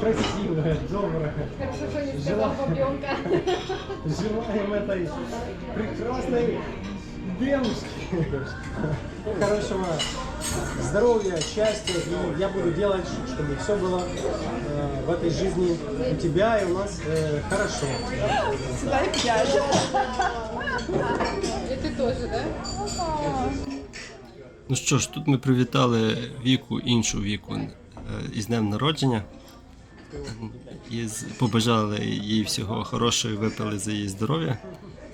красивая, добрая. Хорошо, что не Жила. сказал бабенка. Желаем этой прекрасной девушке хорошего здоровья, счастья. И я буду делать, чтобы все было э, в этой жизни у тебя и у нас э, хорошо. И ты тоже, да? Ну що ж, тут ми привітали віку, іншу віку е, із днем народження. І побажали їй всього хорошого і випили за її здоров'я.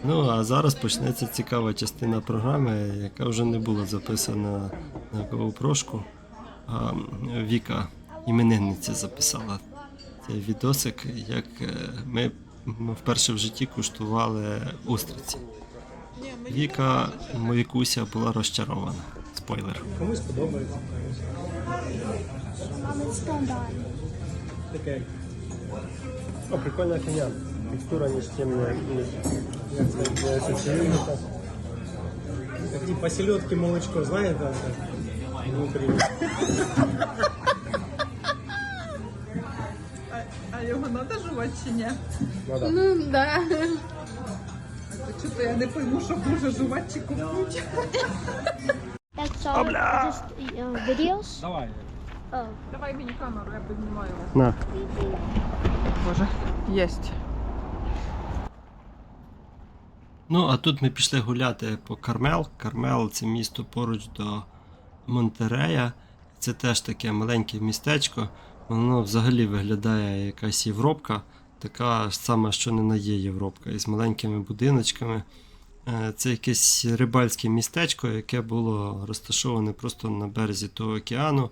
Ну а зараз почнеться цікава частина програми, яка вже не була записана на GoPro-шку, а Віка іменинниця записала цей відосик, як е, ми вперше в житті куштували устриці. Віка Вікуся була розчарована. Спойлер. Комусь подобається. Таке. О, прикольна коня. Текстура ніж темна, ніж як це називається, цивільника. Такі посельодки молочко, знаєте, це внутрі. А його треба жувати чи ні? Надо. Ну, да. Чого я не пойму, що може жувати чи купнуть. That's all. Just uh, videos. Давай. Давай мені камеру, я піднімаю вас. На. Боже, єсть. Ну, а тут ми пішли гуляти по Кармел. Кармел це місто поруч до Монтерея. Це теж таке маленьке містечко. Воно взагалі виглядає якась Європка, така ж сама, що не на є Європка, із маленькими будиночками. Е, Це якесь рибальське містечко, яке було розташоване просто на березі того океану.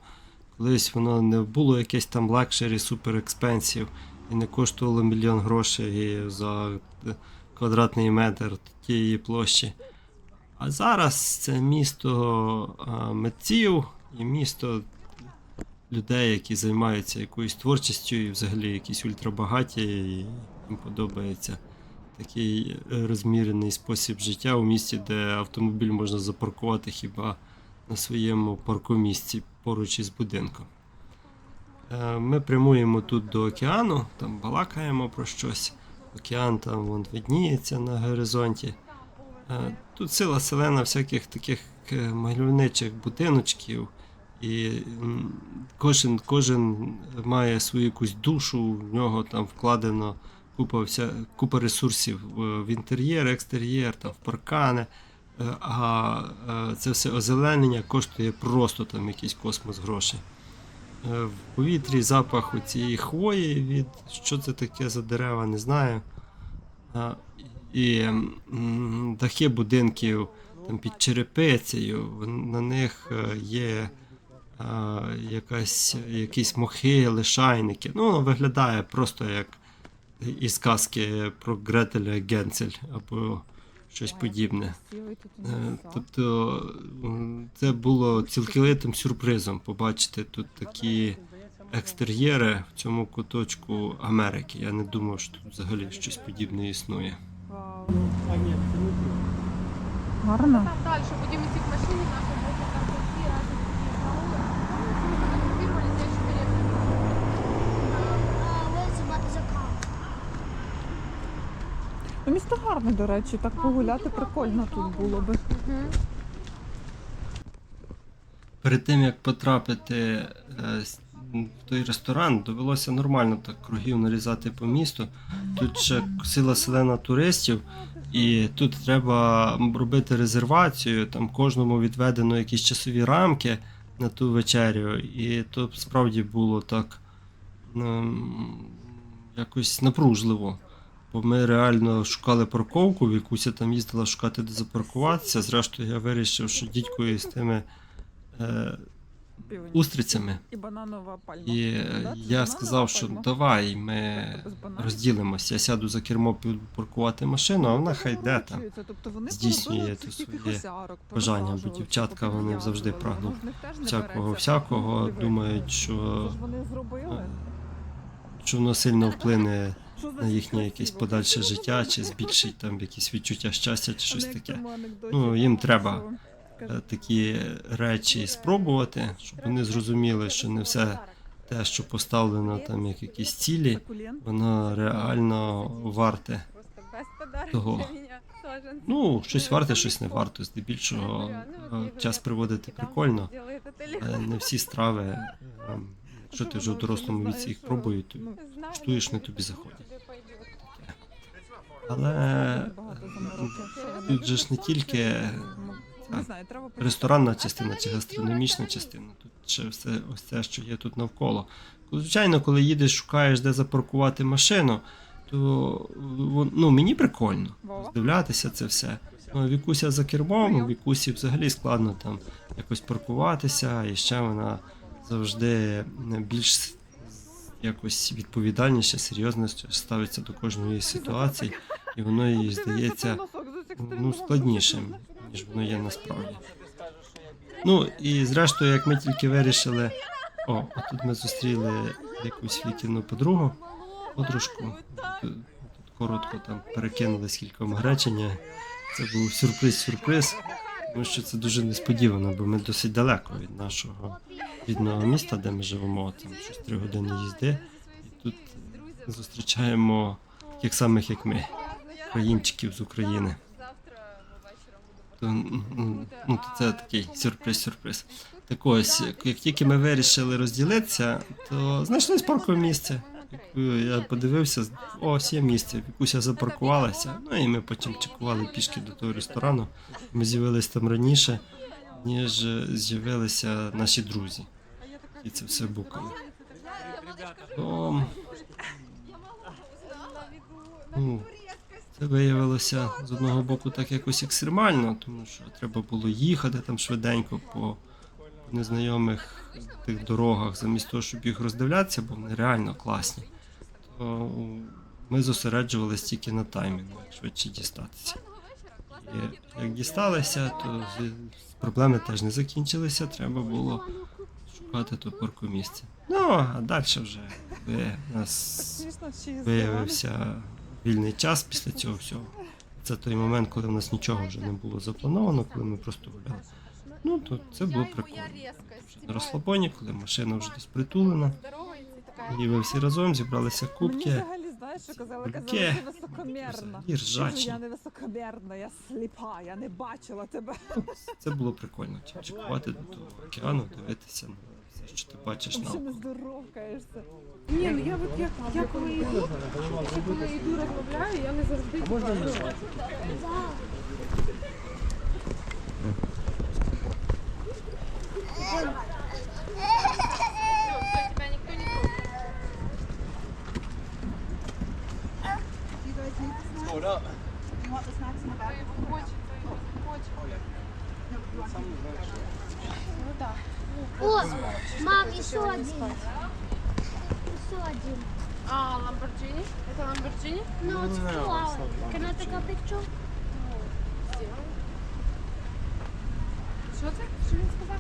Колись воно не було якесь там лакшері, супер експенсів і не коштувало мільйон грошей за е, квадратний метр тієї площі. А зараз це місто а, митців і місто людей, які займаються якоюсь творчістю і взагалі якісь ультрабагаті, і їм подобається такий е, розмірений спосіб життя у місті, де автомобіль можна запаркувати хіба на своєму паркомісці поруч із будинком. Е, Ми прямуємо тут до океану, там балакаємо про щось. Океан там вон видніється на горизонті. Е, Тут сила селена всяких таких е, мальовничих будиночків, і кожен, кожен має свою якусь душу, в нього там вкладено купа, вся, купа ресурсів в інтер'єр, екстер'єр, там, в паркани. Е, А е, це все озеленення коштує просто там якийсь космос грошей. Е, В повітрі запах цієї хвої від що це таке за дерева, не знаю. І дахи будинків там під черепицею, на них є якась, якісь мохи, лишайники. Ну, виглядає просто як із казки про Гретеля Генцель або щось подібне. Е, Тобто це було цілковитим сюрпризом побачити тут такі екстер'єри в цьому куточку Америки. Я не думав, що тут взагалі щось подібне існує. Гарно. Там далі, будемо ці машини Ну, місто гарне, до речі, так погуляти прикольно тут було би. Перед тим як потрапити е, в той ресторан, довелося нормально так кругів нарізати по місту. Тут ще сила селена туристів, і тут треба робити резервацію. Там кожному відведено якісь часові рамки на ту вечерю, і то справді було так ем, якось напружливо. Бо ми реально шукали парковку, Вікуся там їздила шукати, де запаркуватися. Зрештою, я вирішив, що дідько із тими е, устрицями. І бананова пальма. І е, я сказав, що давай ми розділимося. Я сяду за кермо паркувати машину, а вона хай де там. Тобто здійснює цих своє бажання, бо дівчатка, вони завжди прагнуть Ну, не Всякого всякого думають, що, зробили. що воно сильно вплине на їхнє якесь подальше життя, чи збільшить там якісь відчуття щастя, чи щось таке. Ну, їм треба е, такі речі спробувати, щоб вони зрозуміли, що не все те, що поставлено там як якісь цілі, воно реально варте. Того. Ну, щось варте, щось не варто. Здебільшого е, час приводити прикольно. Легко. не всі страви, е, якщо ти вже в дорослому віці їх пробуєш, то штуєш, не тобі заходять. Але тут же ж не тільки треба ресторанна частина чи гастрономічна частина, тут ще все ось це, що є тут навколо. Звичайно, коли їдеш, шукаєш, де запаркувати машину, то ну, мені прикольно здивлятися це все. Ну, Вікуся за кермом, Вікусі взагалі складно там якось паркуватися, і ще вона завжди більш якось відповідальніше, серйозніше ставиться до кожної ситуації, і воно їй здається ну, складнішим, ніж воно є насправді. Ну і зрештою, як ми тільки вирішили. О, а тут ми зустріли якусь віківну подругу, подружку. Тут, коротко там перекинулись кільком речення. Це був сюрприз-сюрприз, тому що це дуже несподівано, бо ми досить далеко від нашого рідного міста, де ми живемо, там щось три години їзди. І тут зустрічаємо таких самих, як ми, країнчиків з України. Завтра вечером буду То, ну, то це такий сюрприз-сюрприз. Так ось, як тільки ми вирішили розділитися, то знайшлось паркове місце. Я подивився, ось є місце. Вікуся запаркувалася. Ну і ми потім чекували пішки до того ресторану. Ми з'явилися там раніше, ніж з'явилися наші друзі. І це все буками. То, ну, це виявилося з одного боку так якось екстремально, тому що треба було їхати там швиденько по незнайомих тих дорогах, замість того, щоб їх роздивлятися, бо вони реально класні. То ми зосереджувалися тільки на таймінгу, як швидше дістатися. І як дісталися, то проблеми теж не закінчилися, треба було шукати то паркомісце. Ну, а далі вже нас виявився вільний час після цього всього. Це той момент, коли в нас нічого вже не було заплановано, коли ми просто гуляли. Ну, то це було прикольно. На розслабоні, коли машина вже десь притулена, і ви всі разом зібралися кубки. взагалі, знаєш, що казали, казали, ти високомірна. І ржачі. Я не високомірна, я сліпа, я не бачила тебе. Це було прикольно. Чекувати до того океану, дивитися на що ти бачиш Взагалі не навколо. здоровкаєшся. Ні, ну я от я, я коли йду, я коли йду розмовляю, я не завжди Можна бачу. мені? Все, тебя никто не трогает. Кто его хочет, кто его не хочет. Ну да. О, мам, еще один. Еще один. А, Lamborghini? Это Lamborghini? No, it's flower. Can I take a picture? Що це? Що він сказав?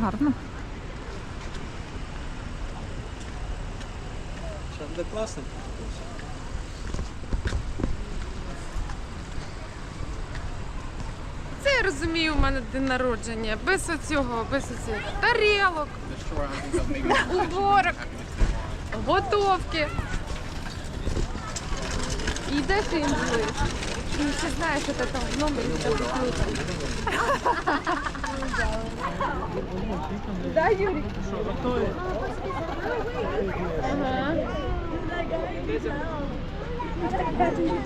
Гарно. Зараз буде класно. Це я розумію, у мене день народження. Без оцього, без оцих тарілок, уборок, готовки. І йдеш і інжуєш. Ще знаєш, що ти там в номері. Да, Юрій? Ага. В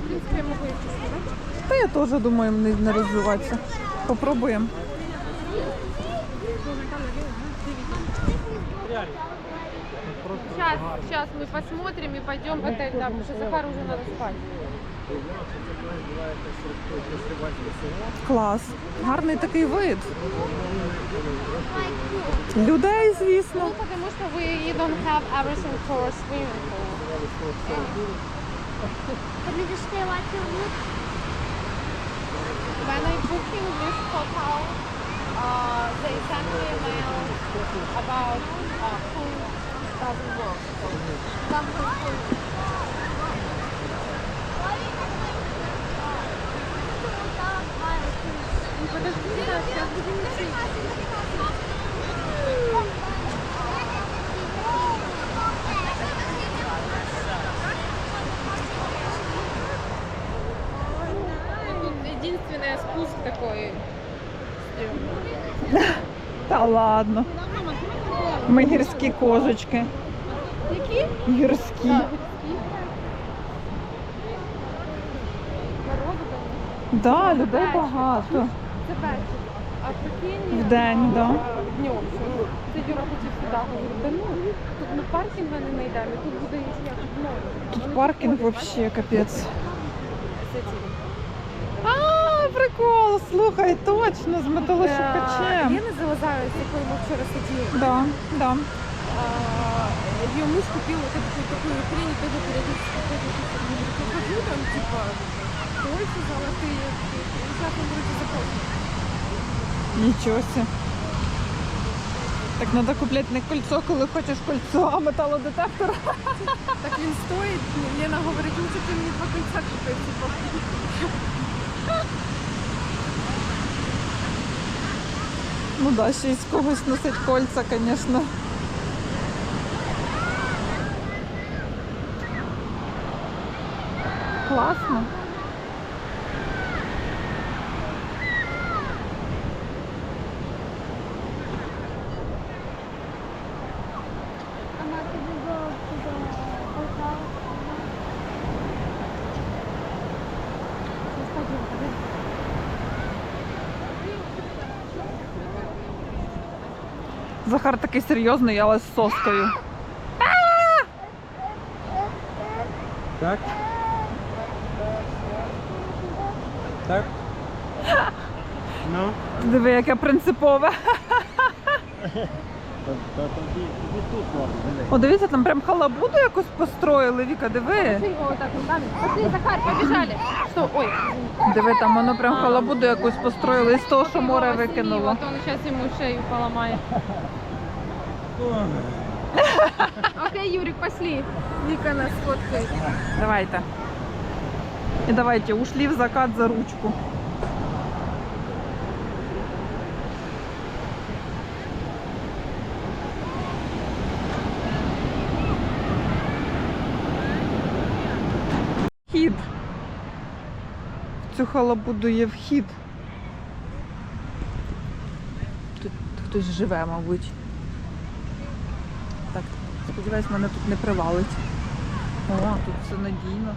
принципі, я можу їх сказати. Та я теж думаю, не, не розвиватися. Попробуємо. Сейчас, сейчас мы посмотрим и пойдем в отель, да, потому что Захару уже надо спать. Клас. Гарний такий вид. Людей, звісно. Ну, потому что we you don't have everything for a swimming pool. Can we just stay like here? When I booking this hotel, uh, they sent me a mail about uh, food Там Подожди, да, сейчас будем лечить. единственный спуск такой. стрёмный. Та ладно. Ми гірські козочки. Які? Гірські. Народу там. Да, людей багато. Це вечір. А прикинь, Вдень, да. днем. що Це Юра хотів сюди. Говорю, да ну, тут ми паркінга не знайдемо, тут буде як дно. Тут паркінг вообще капець. З цим. Прикол, слухай, точно, з Е, металошукачем. Я не залазаю, з якою ми вчора сиділи. Да, да. А, Ее муж купил вот эту такую хрень, и тоже периодически ходит. Я хожу там, типа, кольца золотые. Сейчас он вроде заходит. Нічого себе. Так треба купляти не кольцо, коли хочеш кольцо, а металодетектор. Так він стоїть. Лена говорить, лучше ти мені два кольця купив, типа. Ну да, ще й з когось носить кольця, звісно. Класно. Захар такий серйозний, але з соскою. Так? Так? Ну? Диви, яке принципове. О, дивіться, там прям халабуду якусь построїли, Віка, диви. Пошли, Захар, побежали. Что? Ой. Диви, там воно прям халабуду якусь построїли із того, що море викинуло. Он сейчас ему шею поломает. Окей, Юрик, пошли. Вика нас фоткает. Давайте. І давайте, ушли в закат за ручку. Вхід. В цю халабуду є вхід. Тут хтось живе, мабуть. Так, сподіваюсь, мене тут не привалить. О, тут все надійно.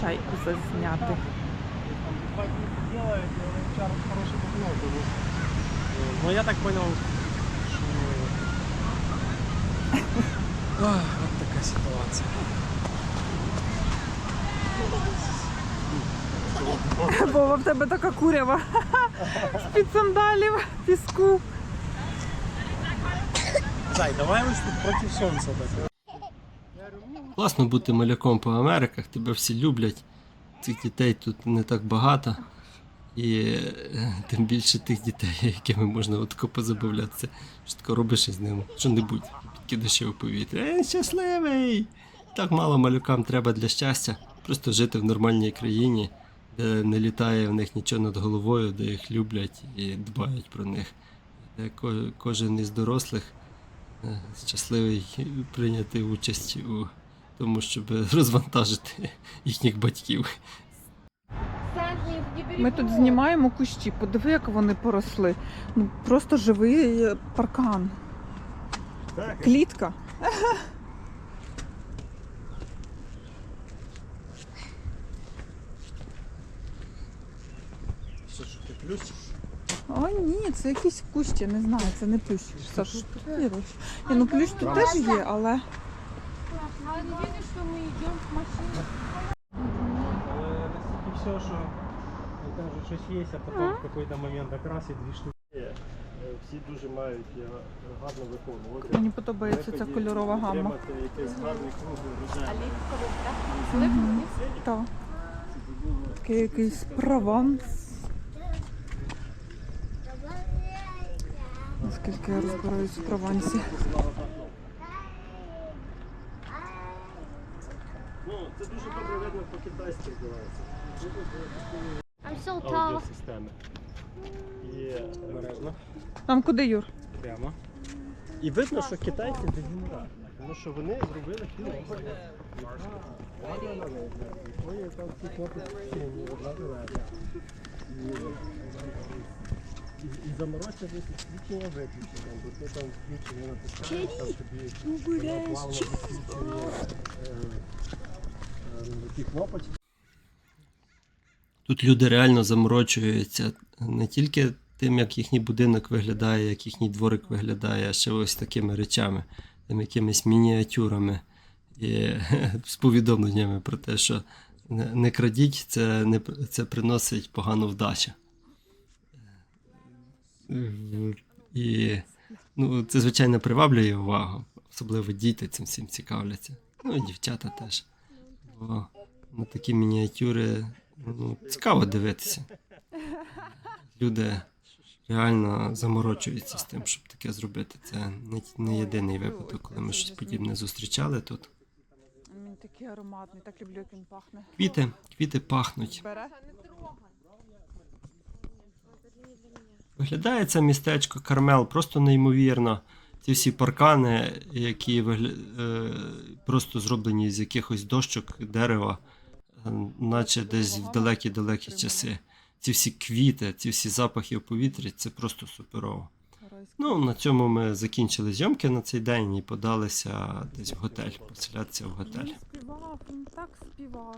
чайку зазняти. делает, Чарльз хороший прогноз. Ну я так понял, что... Ах, вот такая ситуация. Вова, в тебе така курява. З-під сандалів, піску. Зай, давай ось тут проти сонця так. Класно бути маляком по Америках, тебе всі люблять. Цих дітей тут не так багато. І е, тим більше тих дітей, якими можна отако позабавлятися. Що тако робиш із ним що-небудь, підкидаєш його повітря. Е, щасливий! Так мало малюкам треба для щастя. Просто жити в нормальній країні, де не літає в них нічого над головою, де їх люблять і дбають про них. Де кожен із дорослих е, щасливий прийняти участь у тому, щоб розвантажити їхніх батьків. Ми тут знімаємо кущі. Подиви, як вони поросли. Ну просто живий е, паркан. Клітка. Що ж ти плюс? О, ні, це якийсь кущ, я не знаю, це не плющ. Саш, віруєш? Ні, ну плющ тут теж є, але. А не видишь, что мы идем к машине? Але настільки все, что там же что есть, а потом в какой-то момент окрасит две штуки. Е, Всі дуже мають е, гарно виконувати. Мені подобається ця кольорова гамма. якийсь гарний круглий рожевий. Оливковий, так? Оливковий? Так. Такий якийсь прованс. Наскільки я розбираюсь в провансі. Ну, це дуже добре видно по-китайськи збирається. I'm so Аудіосистеми. І, е, Обережно. Там куди, Юр? Прямо. і видно, що китайці дегенерати. Тому що вони зробили лежить. І, заморочили свідчення виключення, бо ти там включення натискаєш, там тобі воно плавно висвічує е, е, ті кнопочки. Тут люди реально заморочуються не тільки тим, як їхній будинок виглядає, як їхній дворик виглядає, а ще ось такими речами, тим якимись мініатюрами і з повідомленнями про те, що не, крадіть, це, не, це приносить погану вдачу. І ну, це, звичайно, приваблює увагу, особливо діти цим всім цікавляться. Ну і дівчата теж. Бо на такі мініатюри ну, цікаво дивитися. Люди реально заморочуються з тим, щоб таке зробити. Це не, не єдиний випадок, коли ми щось подібне зустрічали тут. Він такий ароматний, так люблю, як він пахне. Квіти, квіти пахнуть. Виглядає це містечко Кармел просто неймовірно. Ці всі паркани, які вигля... е, просто зроблені з якихось дощок, дерева, наче десь в далекі-далекі часи. Ці всі квіти, ці всі запахи в повітрі це просто суперово. Ну, на цьому ми закінчили зйомки на цей день і подалися десь в готель, поселятися в готель. Він співав, він так співав.